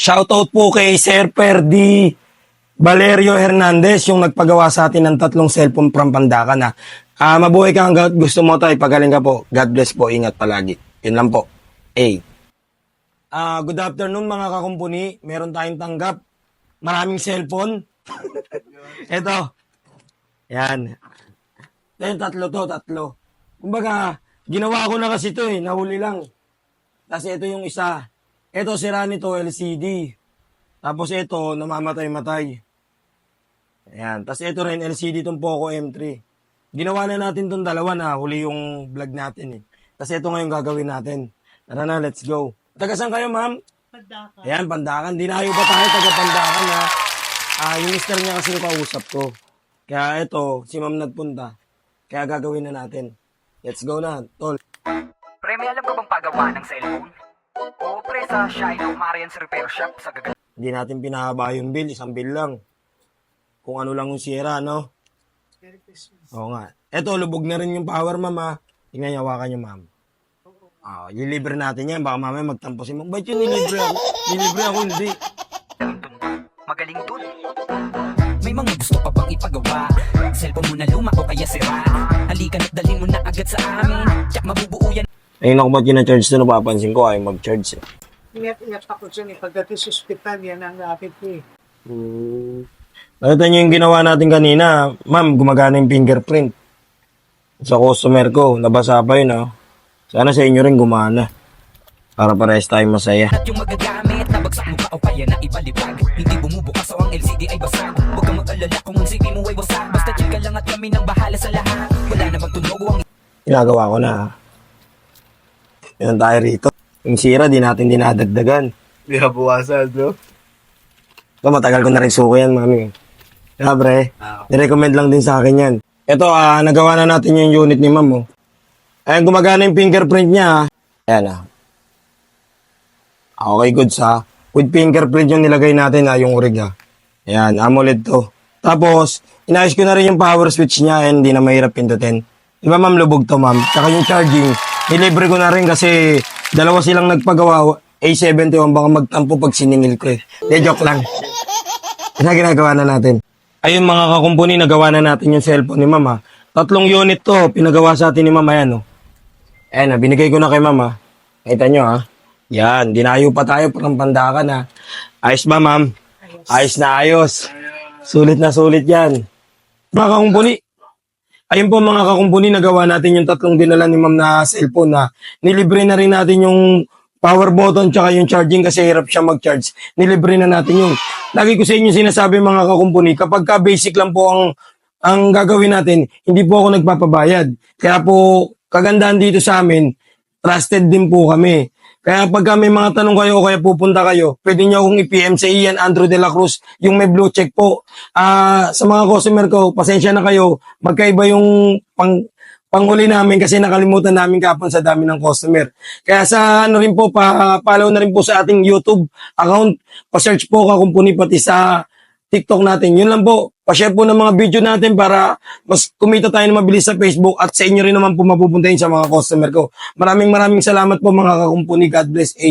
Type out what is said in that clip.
Shoutout po kay Sir Perdi Valerio Hernandez, yung nagpagawa sa atin ng tatlong cellphone from Pandakan na. Ah, mabuhay ka hanggang gusto mo tayo, pagaling ka po. God bless po, ingat palagi. Yun lang po. A. Ah, good afternoon mga kakumpuni. Meron tayong tanggap. Maraming cellphone. Ito. Yan. Yan, tatlo to, tatlo. Kumbaga, ginawa ko na kasi to eh, nahuli lang. Tapos ito yung isa. Ito sira nito, LCD. Tapos ito, namamatay-matay. Ayan. Tapos ito rin, LCD itong Poco M3. Ginawa na natin itong dalawa na huli yung vlog natin eh. Kasi ito ngayon gagawin natin. Tara na, let's go. Taga saan kayo, ma'am? Pandakan. Ayan, Pandakan. Dinayo ba tayo taga Pandakan ha? Ah, yung mister niya kasi yung kausap ko. Kaya ito, si ma'am nagpunta. Kaya gagawin na natin. Let's go na, tol. Pre, may alam ka bang pagawa ng cellphone? Oo, sa Shine of Marian's Repair Shop sa gagal. Hindi natin pinahaba yung bill, isang bill lang. Kung ano lang yung sira, no? Merry Christmas. Oo nga. Eto, lubog na rin yung power, ma'am, ha? Tingnan hawakan ma'am. Ah, i-libre natin yan. Baka mamaya magtampo si ma'am. Ba't yun nilibre ako? Nilibre ako, hindi. Magaling dun. May mga gusto ka bang ipagawa? Cellphone mo na luma o kaya sira Halika na't dalhin mo na agad sa amin Tsak mabubuo yan Ayun ako ba't kinacharge na napapansin ko, ayaw mag-charge. Eh. Ingat-ingat ako dyan eh. Pagdating sa ospital, yan ang rapid ko eh. Hmm. Nakita niyo yung ginawa natin kanina, ma'am, gumagana yung fingerprint. Sa customer ko, nabasa pa yun, oh. Sana sa inyo rin gumana. Para parehas tayo masaya. At yung magagamit Nabagsak mo pa o kaya na ibalibag Hindi bumubukas o ang LCD ay basag Huwag kang mag-alala kung ang CD mo ay wasak Basta chill ka lang at kami nang bahala sa lahat Wala namang tunog o ang Ginagawa ko na. Yan tayo rito. Yung sira, di natin dinadagdagan. Di buwasan, no? Ito, matagal ko na rin suko yan, mami. Kaya, bre, nirecommend lang din sa akin yan. Ito, ah, nagawa na natin yung unit ni ma'am, oh. Ayan, gumagana yung fingerprint niya, ah. Ayan, ah. Okay, good sa. With fingerprint yung nilagay natin, ah, yung rig, ah. Ayan, AMOLED to. Tapos, inayos ko na rin yung power switch niya and hindi na mahirap pindutin. Di ba, ma'am, lubog to, ma'am? Tsaka yung charging, nilibre ko na rin kasi dalawa silang nagpagawa. A71, baka magtampo pag siningil ko eh. De, joke lang. Kaya ginagawa na natin. Ayun mga kakumpuni, nagawa na natin yung cellphone ni mama. Tatlong unit to, pinagawa sa atin ni mama yan. Oh. Ayan na, binigay ko na kay mama. Kita nyo ha. Yan, dinayo pa tayo parang pandakan ha. Ayos ba ma'am? Ayos na ayos. Sulit na sulit yan. Mga kakumpuni, ayun po mga kakumpuni, nagawa natin yung tatlong dinala ni ma'am na cellphone na nilibre na rin natin yung power button tsaka yung charging kasi hirap siya mag-charge. Nilibre na natin yung. Lagi ko sa inyo sinasabi mga kakumpuni, kapag ka basic lang po ang ang gagawin natin, hindi po ako nagpapabayad. Kaya po, kagandahan dito sa amin, trusted din po kami. Kaya pag may mga tanong kayo o kaya pupunta kayo, pwede nyo akong i-PM sa Ian Andrew de la Cruz, yung may blue check po. Ah, sa mga customer ko, pasensya na kayo, magkaiba yung pang panghuli namin kasi nakalimutan namin kapon sa dami ng customer. Kaya sa ano rin po, pa, follow na rin po sa ating YouTube account. Pa-search po kakumpuni pati sa TikTok natin. Yun lang po. Pa-share po ng mga video natin para mas kumita tayo na mabilis sa Facebook at sa inyo rin naman po mapupunta yun sa mga customer ko. Maraming maraming salamat po mga kakumpuni. God bless. A.